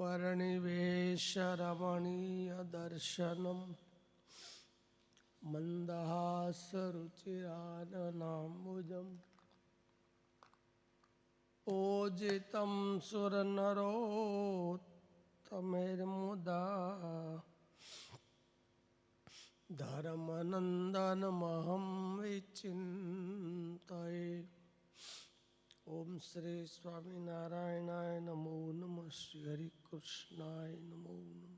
वर्णिवेशरमणीयदर्शनं मन्दहासरुचिराननाम्बुजम् पूजितं सुरनरोत्तमैर्मुदा धर्मनन्दनमहं विचिन्तये ઓમ શ્રી સ્વામિનારાયણાય નમો નમ, શ્રી હરિકૃષ્ણાય નમો નમ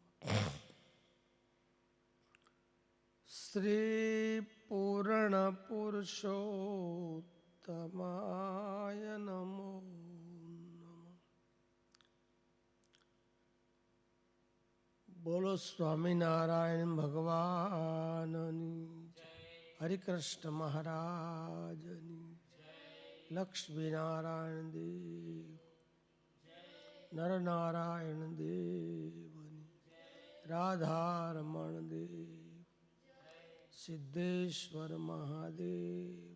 શ્રી પૂર્ણ પુરુષોત્તમાય નમો બોલો સ્વામિનારાયણ ભગવાનની. હરિકૃષ્ણ મહારાજની લક્ષ્મીનારાયણ દેવ નરનારાયણ દેવની રાધારમણ દેવ સિદ્ધેશ્વર મહાદેવ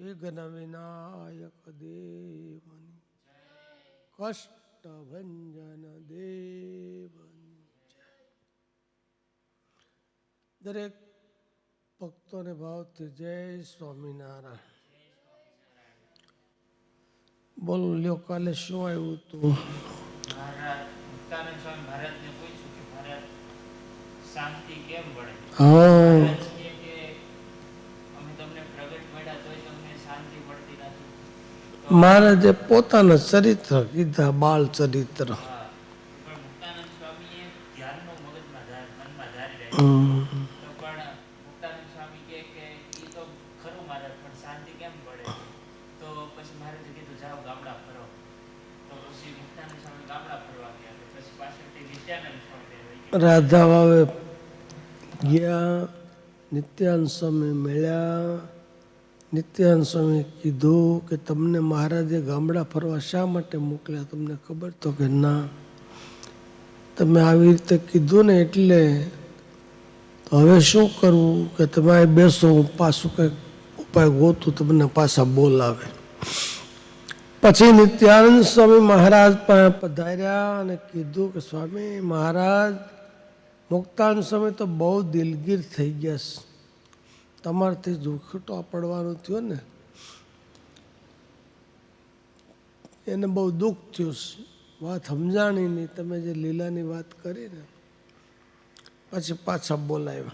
વિઘ્ન વિનાયક દેવની કષ્ટભંજન દેવની દરેક ભક્તોને ભાવથી જય સ્વામિનારાયણ બોલો લ્યો કાલે શું આવ્યું હતું મહારાજે પોતાના ચરિત્ર કીધા બાળ ચરિત્ર. મહારાજ શાંતિ કેમ મળે હા મહારાજ કહે કે અમે તમને પ્રગટ મળ્યા તોય તમને શાંતિ મળતી નથી તો મહારાજે પોતાના ચરિત્ર કીધા બાળ ચરિત્ર હા, પણ મુક્તાનંદ સ્વામીએ ધ્યાનનો મગજમાં ધાર મનમાં ધારી રાખ્યો હમ. તો પણ મુક્તાનંદ સ્વામી કહે કે ઈ તો ખરું મહારાજ પણ શાંતિ કેમ મળે તો પછી મહારાજે કીધું જાઓ ગામડા ફરો તો પછી મુક્તાનંદ સ્વામી ગામડા ફરવા ગયા તો પછી પાછળથી નિત્યાનંદ સ્વામી આવ્યા. રાધા વાવે ગયા નિત્યાન સ્વામી મળ્યા નિત્યાન સ્વામી કીધું કે તમને મહારાજે ગામડા ફરવા શા માટે મોકલ્યા? તમને ખબર તો કે ના. તમે આવી રીતે કીધું ને એટલે હવે શું કરવું કે તમે બેસો, હું પાછું કંઈક ઉપાય ગોતું, તમને પાછા બોલાવે. પછી નિત્યાનંદ સ્વામી મહારાજ પાસે પધાર્યા અને કીધું કે સ્વામી મહારાજ મુક્તાન સમય તો બહુ દિલગીર થઈ ગયા છે તમારાથી દુખટો પડવાનું થયું ને. એને બહુ દુઃખ થયું છે વાત સમજાણી નહીં. તમે જે લીલાની વાત કરી ને, પછી પાછા બોલાવ્યા.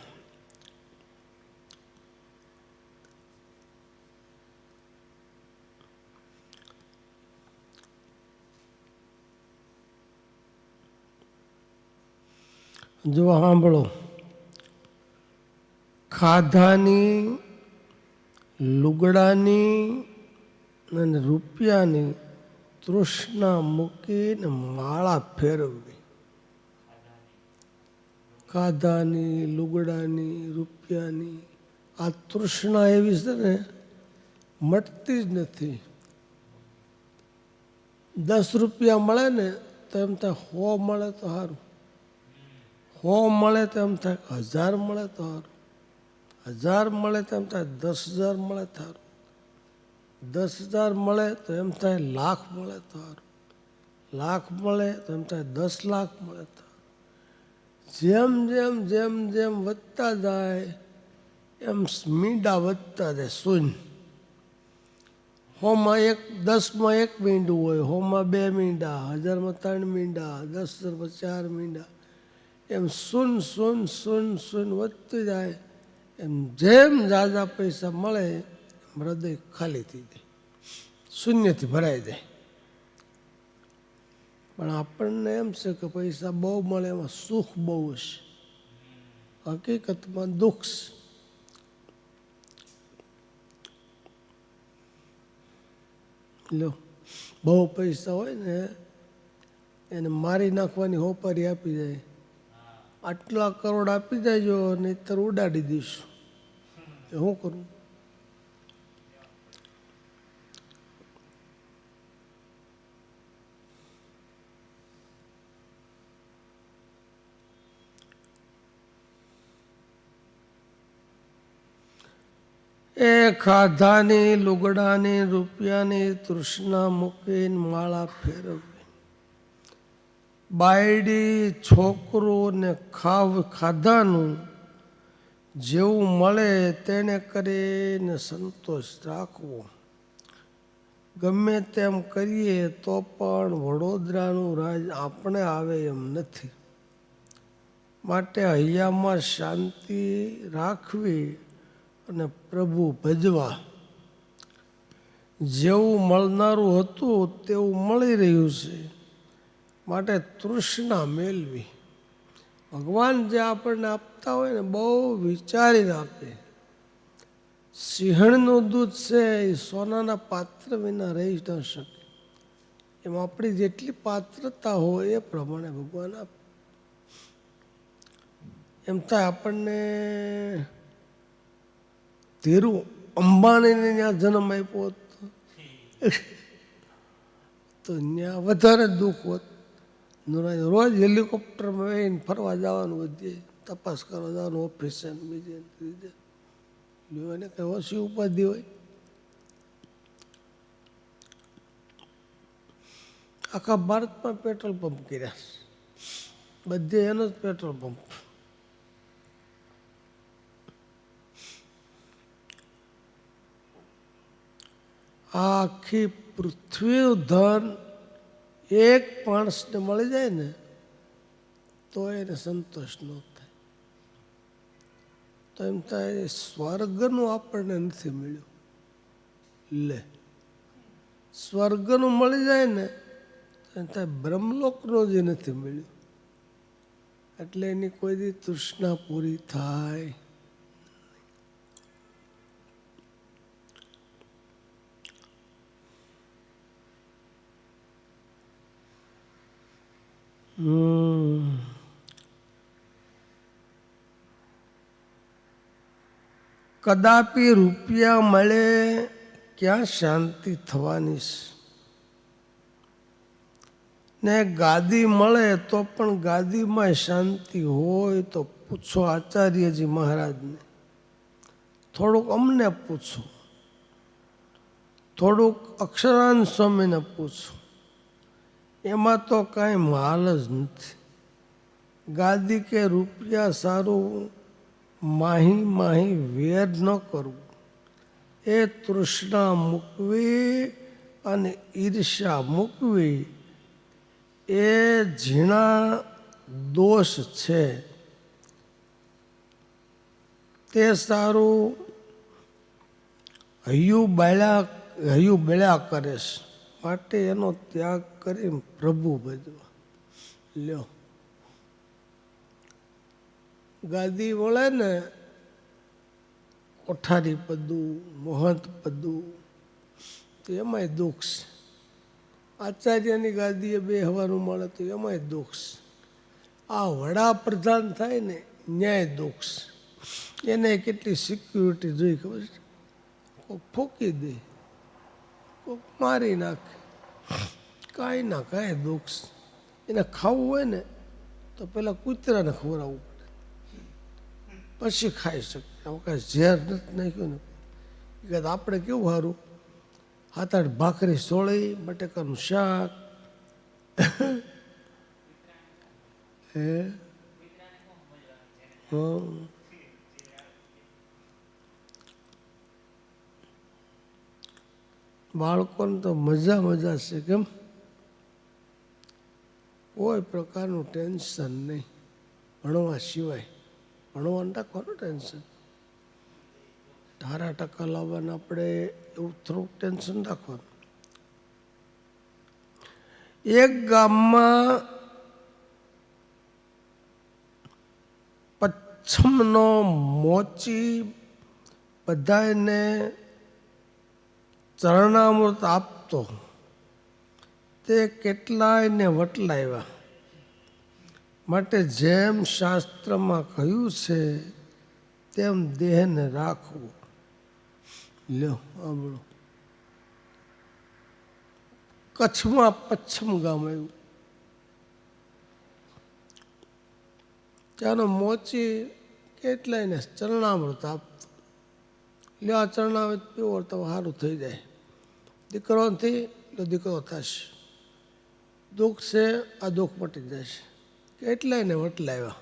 જો સાંભળો ખાધાની, લુગડાની અને રૂપિયાની તૃષ્ણા મૂકીને માળા ફેરવવી. ખાધાની, લુગડાની, રૂપિયાની, આ તૃષ્ણા એવી છે ને, મટતી જ નથી. દસ રૂપિયા મળે ને, તો એમ ત્યાં હો, મળે તો સારું. સો મળે તો એમ થાય હજાર મળે તો સારું. હજાર મળે તો એમ થાય દસ હજાર મળે તો સારું. દસ હજાર મળે તો એમ થાય લાખ મળે તો સારું. લાખ મળે તો એમ થાય દસ લાખ મળે તો જેમ જેમ જેમ જેમ વધતા જાય, એમ મીંડા વધતા જાય. શૂન્ય હોમાં એક, દસમાં એક મીંડું હોય, હોમાં બે મીંડા, હજારમાં ત્રણ મીંડા, દસ હજારમાં ચાર મીંડા. એમ સુન સુન સુન સુન વધતું જાય. એમ જેમ ઝાઝા પૈસા મળે, એમ હૃદય ખાલી થઈ જાય. શૂન્યથી ભરાઈ જાય. પણ આપણને એમ છે કે પૈસા બહુ મળે, એમાં સુખ બહુ હશે. હકીકતમાં દુઃખ છે. લો, બહુ પૈસા હોય ને, એને મારી નાખવાની હોપારી આપી જાય. આટલા કરોડ આપી દેજો નહીતર ઉડાડી દઈશું. શું કરું? એ ખાધાની લુગડાની રૂપિયાની તૃષ્ણા મૂકીને માળા ફેરવવી બાયડી છોકરોને ખાવ ખાધાનું જેવું મળે તેને કરીને સંતોષ રાખવો. ગમે તેમ કરીએ તો પણ વડોદરાનું રાજ આપણે આવે એમ નથી. માટે હૈયામાં શાંતિ રાખવી અને પ્રભુ ભજવા. જેવું મળનારું હતું તેવું મળી રહ્યું છે. માટે તૃષ્ણા મેળવી. ભગવાન જે આપણને આપતા હોય ને, બહુ વિચારીને આપે. સિંહણનું દૂધ છે એ સોનાના પાત્ર વિના રહી ન શકે. એમ આપણી જેટલી પાત્રતા હોય એ પ્રમાણે ભગવાન આપે. એમ થાય આપણને ધીરુ અંબાણીને ત્યાં જન્મ આપ્યો હતો. તો ત્યાં વધારે દુઃખ હોત. રોજ હેલિકોપ્ટરમાં એને ફરવા જવાનું બધે, તપાસ કરવા જવાનું, ઓફિસે બીજે ત્રીજે. એને કઈ ઓછી ઉપાધિ હોય. આખા ભારતમાં પેટ્રોલ પંપ કર્યા બધે એનો જ પેટ્રોલ પંપ. આખી પૃથ્વીનું ધન એક માણસને મળી જાય ને, તો એને સંતોષ ન થાય. તો એમ થાય સ્વર્ગનું આપણને નથી મળ્યું. લે, સ્વર્ગનું મળી જાય ને, તો એમ થાય બ્રહ્મલોકનું જે નથી મળ્યું. એટલે એની કોઈ દી તૃષ્ણા પૂરી થાય. હમ. કદાપી રૂપિયા મળે, ક્યાં શાંતિ થવાની ને ગાદી મળે તો પણ ગાદીમાં શાંતિ હોય તો પૂછો આચાર્યજી મહારાજને. થોડુંક અમને પૂછો. થોડુંક અક્ષરાન સ્વામીને પૂછો. એમાં તો કાંઈ માલ જ નથી. ગાદી કે રૂપિયા સારું માહી માહી વેર ન કરવું. એ તૃષ્ણા મૂકવી અને ઈર્ષા મૂકવી એ ઝીણા દોષ છે. તે સારું હૈયું બાળ્યા હૈયું બેળ્યા કરે છે. માટે એનો ત્યાગ કરી પ્રભુ ભજવા. લ્યો. ગાદી વળે ને કોઠારી પદું, મહંત પદું તો એમાંય દુઃખ છે. આચાર્યની ગાદીએ બે હવાનું મળે તો એમાંય દુઃખ છે. આ વડાપ્રધાન થાય ને ન્યાય દુઃખ છે. એને કેટલી સિક્યુરિટી જોઈ ખબર છે? કોઈક ફૂકી દે કોઈક મારી નાખે. કાંઈ ના કાંઈ દુઃખ એને ખાવું હોય ને, તો પહેલાં કૂતરાને ખવડાવવું પડે. પછી ખાઈ શકે આવું કાંઈ ઝેર નથી નાખ્યું ને. કે આપણે કેવું સારું? હાથ ભાખરી સોળી, બટેકાનું શાક. હે? હં. બાળકોને તો મજા મજા છે કેમ? કોઈ પ્રકારનું ટેન્શન નહીં. ભણવા સિવાય. ભણવાનું રાખવાનું ટેન્શન. ધારા ટકા લાવવાના આપણે એવું થોડુંક ટેન્શન રાખવાનું. એક ગામમાં પચ્છમનો મોચી બધાને ચરણામૃત આપતો. તે કેટલાયને વટલાવ્યા માટે જેમ શાસ્ત્રમાં કહ્યું છે, તેમ દેહને રાખવું. લ્યો સાંભળો કચ્છમાં પચ્છમ ગામ આવ્યું. ત્યાંનો મોચી કેટલાયને ચરણામૃત આપતો. લ્યો, આ ચરણામૃત પીવો તો સારું થઈ જાય. દીકરો નથી તો દીકરો થશે. દુઃખ છે, આ દુઃખ મટી જશે. કેટલાય ને વટલાવ્યા.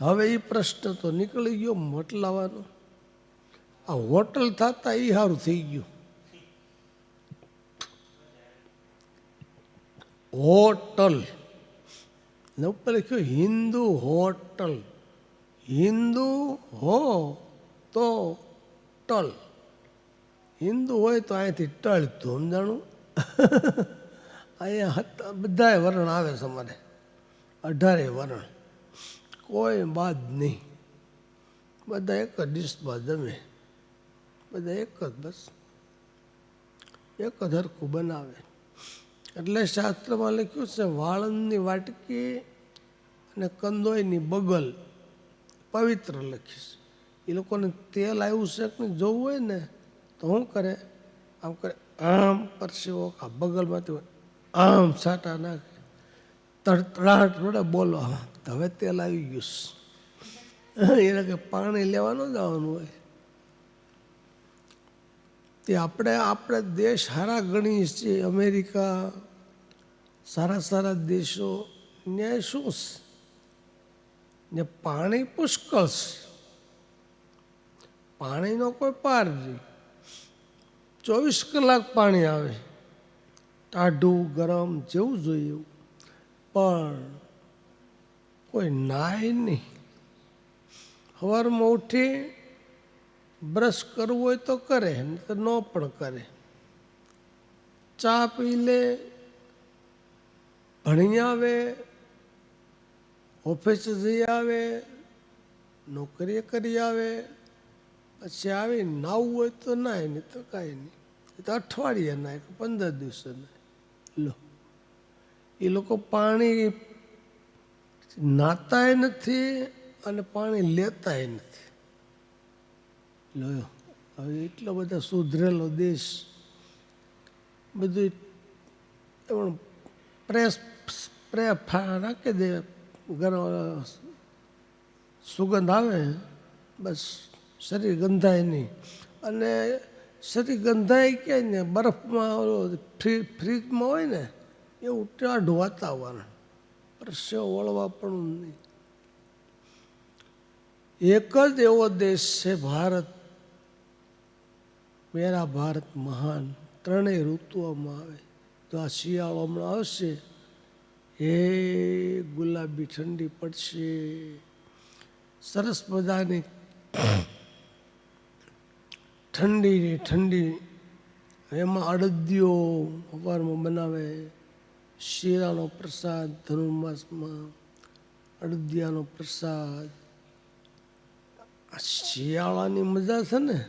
હવે એ પ્રશ્ન તો નીકળી ગયો મટલાવાનો આ હોટલ થતા એ સારું થઈ ગયું. હોટલ. ને ઉપર લખ્યું હિન્દુ હોટલ. હિન્દુ હો તો ટલ. હિન્દુ હોય તો અહીંથી ટળ તું જાણું. અહીંયા બધાય વર્ણ આવે છે અમારે અઢારે વર્ણ. કોઈ બાદ નહીં. બધા એક જ ડિશમાં જમે. બધા એક જ બસ. એક જ હરખું બનાવે. એટલે શાસ્ત્રમાં લખ્યું છે, વાળંદની વાટકી અને કંદોયની બગલ પવિત્ર લખીશ. એ લોકોને તેલ આવ્યું છે કે જોવું હોય ને, તો શું કરે? આમ કરે, આમ પરસેવો આ બગલમાંથી આમ સાટા નાખે. તડતડાટ વડે બોલો હવે તેલ આવી ગયું છે. એને કે પાણી લેવાનું જવાનું હોય. તે આપણે આપણે દેશ સારા ગણીએ છીએ, અમેરિકા, સારા સારા દેશો ન્યાય શું છે? ને પાણી પુષ્કળ છે. પાણીનો કોઈ પાર નહીં. ચોવીસ કલાક પાણી આવે. ટાઢું, ગરમ, જેવું જોઈએ. પણ કોઈ નાય નહીં. સવારમાં ઉઠી બ્રશ કરવું હોય તો કરે તો ન પણ કરે. ચા પી લે, ભણી આવે, ઓફિસ જઈ આવે, નોકરીએ કરી આવે પછી આવી નાવું હોય તો નાય નહીં તો કાંઈ નહીં. એ તો અઠવાડિયે નાય કે પંદર દિવસે નાય. લો. એ લોકો પાણી નાતાય નથી અને પાણી લેતાય નથી. લો હવે એટલો બધો સુધરેલો દેશ, બધું પણ પ્રેસ સ્પ્રે રાખી દે ગરમ સુગંધ આવે, બસ. શરીર ગંધાય નહીં. અને શરીર ગંધાય ક્યાંય ને, બરફમાં ફ્રી, ફ્રીજમાં હોય ને, એવું ટાઢું વાતાવરણ. પરસેવો વળવા પણ નહીં. એક જ એવો દેશ છે ભારત. મેરા ભારત મહાન. ત્રણેય ઋતુઓમાં આવે. તો આ શિયાળો હમણાં આવશે. એ ગુલાબી ઠંડી પડશે. સરસ મજાની ઠંડી ઠંડી. એમાં અડદિયો સવારમાં બનાવે. શીરાનો પ્રસાદ, ધનુર્માસમાં અડદિયાનો પ્રસાદ. આ શિયાળાની મજા છે ને?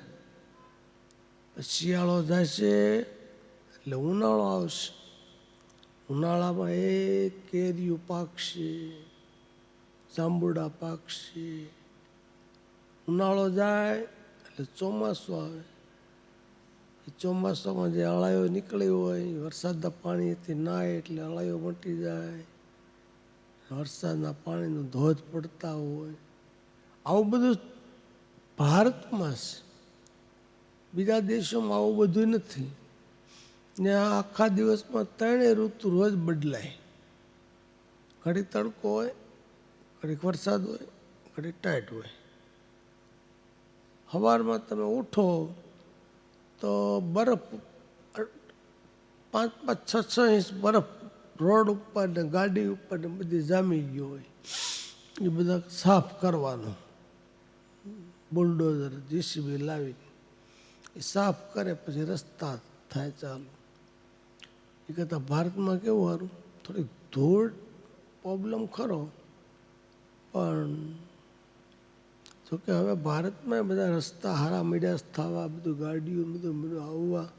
શિયાળો થશે એટલે ઉનાળો આવશે. ઉનાળામાં એ કેરીયું પાકશે, જાંબુડા પાકશે. ઉનાળો જાય એટલે ચોમાસું આવે. એ ચોમાસામાં જે અળાયો નીકળી હોય, વરસાદના પાણીથી નાય એટલે અળાયો મટી જાય. વરસાદના પાણીનો ધોધ પડતા હોય. આવું બધું ભારતમાં છે. બીજા દેશોમાં આવું બધું નથી. ને આખા દિવસમાં ત્રણેય ઋતુ રોજ બદલાય. ઘડી તડકો હોય, ઘડીક વરસાદ હોય, ઘડીક ટાઈટ હોય. સવારમાં તમે ઉઠો તો બરફ પાંચ પાંચ, છ છ ઇંચ બરફ રોડ ઉપર ને ગાડી ઉપર ને બધી જામી ગયો હોય. એ બધા સાફ કરવાનો. બુલડોઝર, જીસીબી લાવી. એ સાફ કરે પછી રસ્તા થાય ચાલુ. એ કરતાં ભારતમાં કેવું સારું? થોડીક ધૂળ પ્રોબ્લેમ ખરો, પણ જોકે હવે ભારતમાં બધા રસ્તા, હારા મીડિયા થવા બધું ગાડીઓ, બધું બધું આવવા.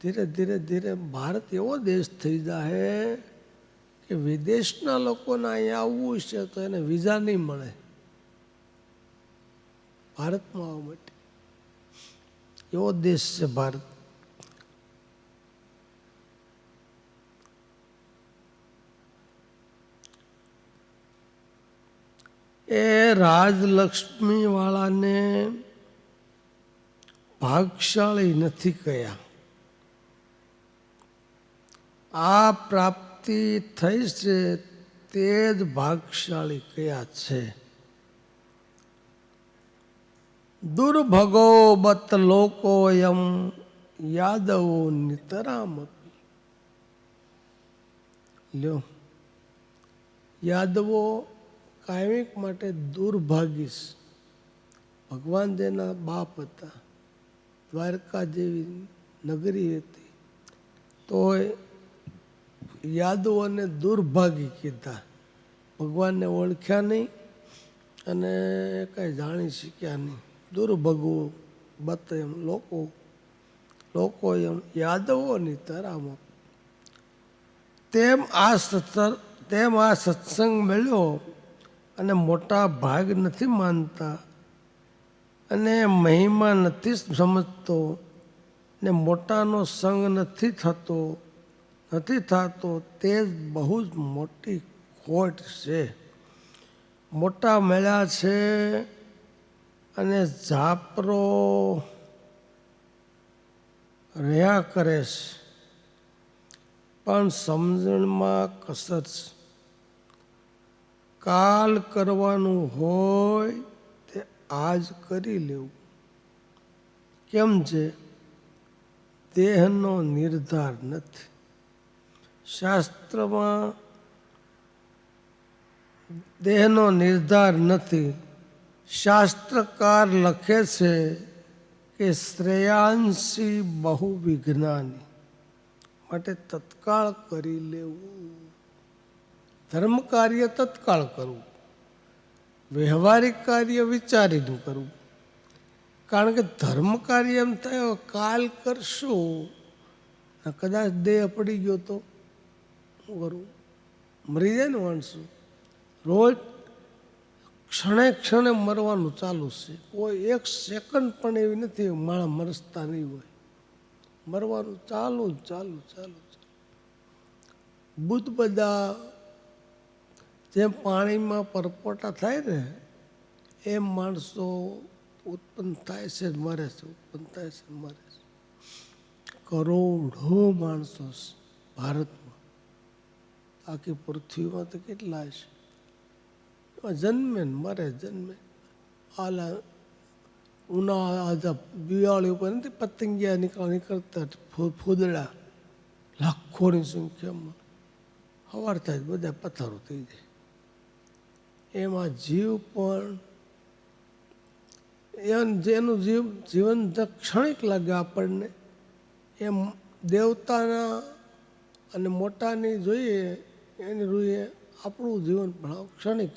ધીરે ધીરે ધીરે ભારત એવો દેશ થઈ જાય કે વિદેશના લોકોને અહીંયા આવવું છે તો એને વિઝા નહીં મળે. ભારતમાં આવવા માટે. એવો દેશ છે ભારત. એ રાજલક્ષ્મી વાળાને ભાગશાળી નથી કયા. આ પ્રાપ્તિ થઈ છે તે જ ભાગશાળી કયા છે. દુર્ભગો બત લોકોયમ યાદવો નિતરામપી. લ્યો. યાદવો કાયમિક માટે દુર્ભાગીશ ભગવાન જેના બાપ હતા, દ્વારકા જેવી નગરી હતી, તોય યાદવોને દુર્ભાગી કીધા. ભગવાનને ઓળખ્યા નહીં અને કાંઈ જાણી શક્યા નહીં. દુર્ભગવું બત એમ લોકો લોકો એમ યાદવોની તરામાં. તેમ આ સત્સંગ, તેમ આ સત્સંગ મળ્યો અને મોટા ભાગ નથી માનતા અને મહિમા નથી સમજતો ને મોટાનો સંગ નથી થતો નથી થતો, તે જ બહુ જ મોટી ખોટ છે. મોટા મેળા છે અને ઝાપરો રહ્યા કરે છે. પણ સમજણમાં કસર છે. કાલ કરવાનું હોય તે આજ કરી લેવું. કેમ છે દેહનો નિર્ધાર નથી. શાસ્ત્રમાં દેહનો નિર્ધાર નથી. શાસ્ત્રકાર લખે છે કે શ્રેયાંશી બહુ વિજ્ઞાની માટે તત્કાળ કરી લેવું. ધર્મ કાર્ય તત્કાળ કરવું. વ્યવહારિક કાર્ય વિચારીને કરવું. કારણ કે ધર્મ કાર્ય એમ થયો કાલ કરશું કદાચ દેહ પડી ગયો તો શું કરવું? મરી જાય ને માણસો. રોજ ક્ષણે ક્ષણે મરવાનું ચાલુ છે. કોઈ એક સેકન્ડ પણ એવી નથી માણસ મરસતા નહીં હોય. મરવાનું ચાલુ ચાલુ ચાલુ ચાલુ. બુદ્ધ બધા જેમ પાણીમાં પરપોટા થાય ને એમ માણસો ઉત્પન્ન થાય છે, મરે છે, ઉત્પન્ન થાય છે, મરે છે. કરોડો માણસો ભારતમાં. આખી પૃથ્વીમાં તો કેટલા છે જન્મે ને મરે, જન્મે. આલા ઉનાળા દિવાળી ઉપર નથી, પતંગિયા નીકળ, નીકળતા ફૂદડા. લાખોની સંખ્યામાં. સવાર થાય બધા પથ્થરો થઈ જાય. એમાં જીવ પણ એમ જેનું જીવ જીવન ક્ષણિક લાગે આપણને, એમ દેવતાના અને મોટાની જોઈએ એની રૂએ આપણું જીવન પણ ક્ષણિક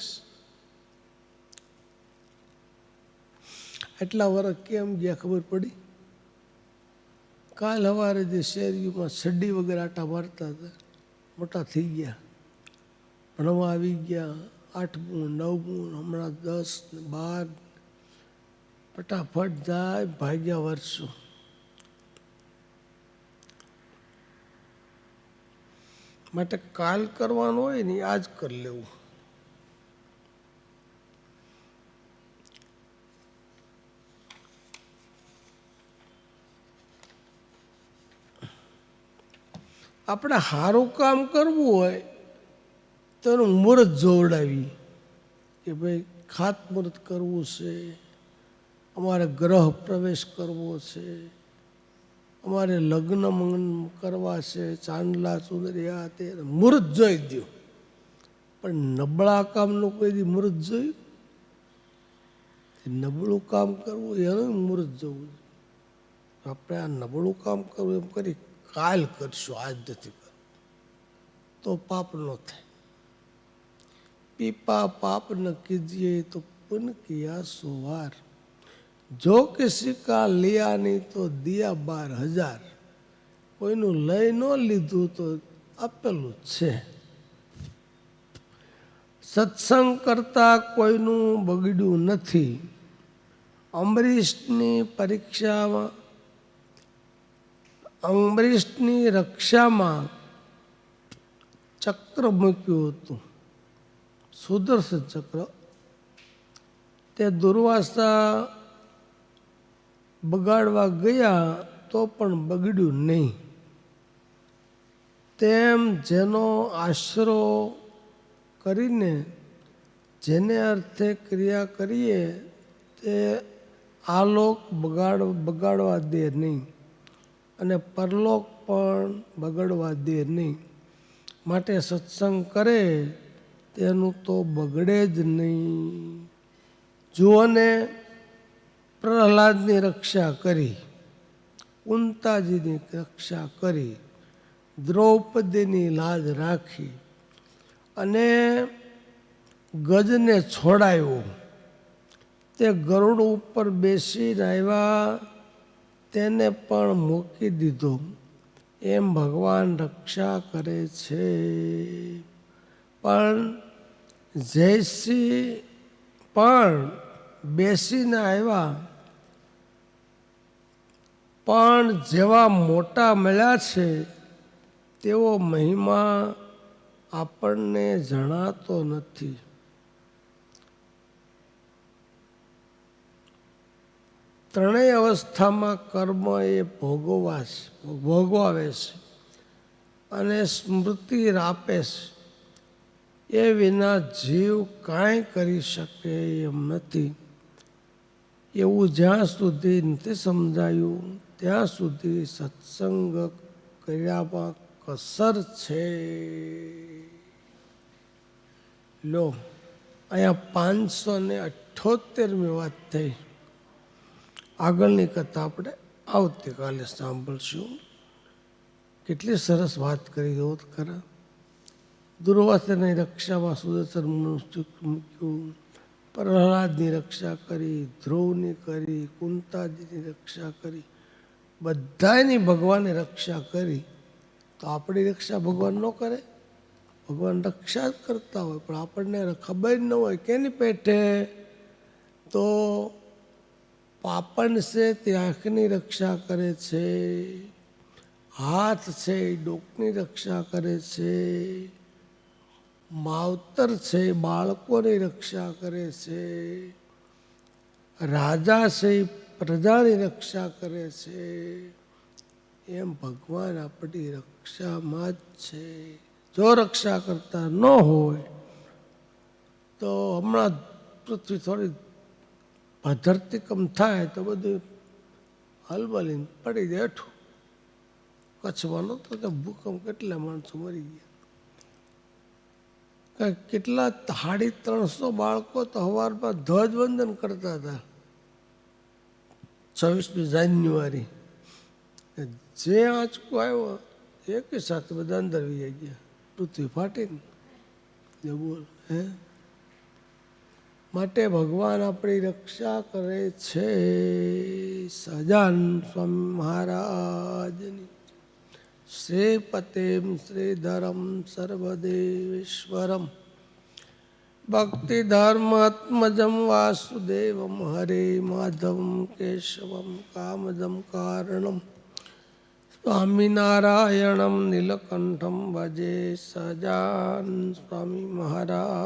એટલા વર્ષ કેમ ગયા ખબર પડી? કાલ સવારે જે શેરીઓમાં સડ્ડી વગેરે આટા મારતા હતા, મોટા થઈ ગયા, ભણવા આવી ગયા આઠમું, નવમું, હમણાં દસ બાર. ફટાફટ જાય, ભાગ્યા વર્ષો. માટે કાલ કરવાનું હોય ને આજ કરી લેવું. આપણે સારું કામ કરવું હોય તો એનું મુહૂર્ત જોવડાવી કે ભાઈ ખાતમુહૂર્ત કરવું છે, અમારે ગ્રહ પ્રવેશ કરવો છે, અમારે લગ્ન મંગન કરવા છે, ચાંદલા ચુદરિયા તે મુહૂર્ત જોઈ દો પણ નબળા કામનું કોઈ દી મુહૂર્ત જોયું? નબળું કામ કરવું એનું મુહૂર્ત જોવું આપણે આ નબળું કામ કરવું એમ કરી કાલ કરશું, આજ નથી કરવું. તો પાપ ન થાય. પીપા પાપ ન કીજીએ તો પુન કિયા સુવાર. જો કિસી કા લિયા નહીં તો દિયા બાર હજાર. કોઈનું લઈ ન લીધું તો આપેલું છે. સત્સંગ કરતા કોઈનું બગડ્યું નથી. અમરીશની પરીક્ષામાં અમરીશની રક્ષામાં ચક્ર મૂક્યું હતું. સુદર્શન ચક્ર. તે દુર્વાસા બગાડવા ગયા તો પણ બગડ્યું નહીં. તેમ જેનો આશરો કરીને જેને અર્થે ક્રિયા કરીએ, તે આલોક બગાડ, બગાડવા દે નહીં અને પરલોક પણ બગડવા દે નહીં. માટે સત્સંગ કરે તેનું તો બગડે જ નહીં. જુઓને પ્રહલાદની રક્ષા કરી, કુંતાજીની રક્ષા કરી, દ્રૌપદીની લાજ રાખી અને ગજને છોડાયો. તે ગરુડ ઉપર બેસીને આવ્યા, તેને પણ મૂકી દીધો. એમ ભગવાન રક્ષા કરે છે. પણ જયસિંહ પણ બેસીને આવ્યા. પણ જેવા મોટા મળ્યા છે, તેવો મહિમા આપણને જણાતો નથી. ત્રણેય અવસ્થામાં કર્મ એ ભોગવા છે, ભોગવાવે છે અને સ્મૃતિ રાપે છે. એ વિના જીવ કાંઈ કરી શકે એમ નથી. એવું જ્યાં સુધી નથી સમજાયું, ત્યાં સુધી સત્સંગ કર્યામાં કસર છે. લો, અહીંયા પાંચસો ને અઠ્યોતેરમી વાત થઈ. આગળની કથા આપણે આવતીકાલે સાંભળશું. કેટલી સરસ વાત કરી દઉં ખરા. દુર્વાસની રક્ષામાં સુદર્શન મૂક્યું. પ્રહલાદની રક્ષા કરી, ધ્રુવની કરી, કુંતાજીની રક્ષા કરી. બધાની ભગવાને રક્ષા કરી. તો આપણી રક્ષા ભગવાન ન કરે? ભગવાન રક્ષા જ કરતા હોય, પણ આપણને ખબર ન હોય કેની પેટે? તો પાપણ છે તે આંખની રક્ષા કરે છે, હાથ છે એ ડોકની રક્ષા કરે છે. માવતર છે, બાળકોની રક્ષા કરે છે. રાજા છે, પ્રજાની રક્ષા કરે છે. એમ ભગવાન આપણી રક્ષામાં જ છે. જો રક્ષા કરતા ન હોય, તો હમણાં પૃથ્વી થોડી ભધરતીકમ થાય તો બધું હલબલીને પડી જાય. હેઠું કચ્છમાં નહોતો તો ભૂકંપ કેટલા માણસો મરી ગયા. કેટલા સાડી ત્રણસો બાળકો તો સવારમાં ધ્વજવંદન કરતા હતા. છવ્વીસમી જાન્યુઆરી. જે આંચકો આવ્યો, એક સાથે બધા અંદર વી ગયા. પૃથ્વી ફાટીને. જે બોલ, હે? માટે ભગવાન આપણી રક્ષા કરે છે સજાન સ્વામી મહારાજની. શ્રીપતિમ શ્રીધરમ સર્વદેવેશ્વરમ ભક્તિધર્માત્મજમ વાસુદેવમ હરે માધવમ કેશવમ કામદમ કારણમ સ્વામિનારાયણમ નીલકંઠમ ભજે સજાન સ્વામી મહારાજ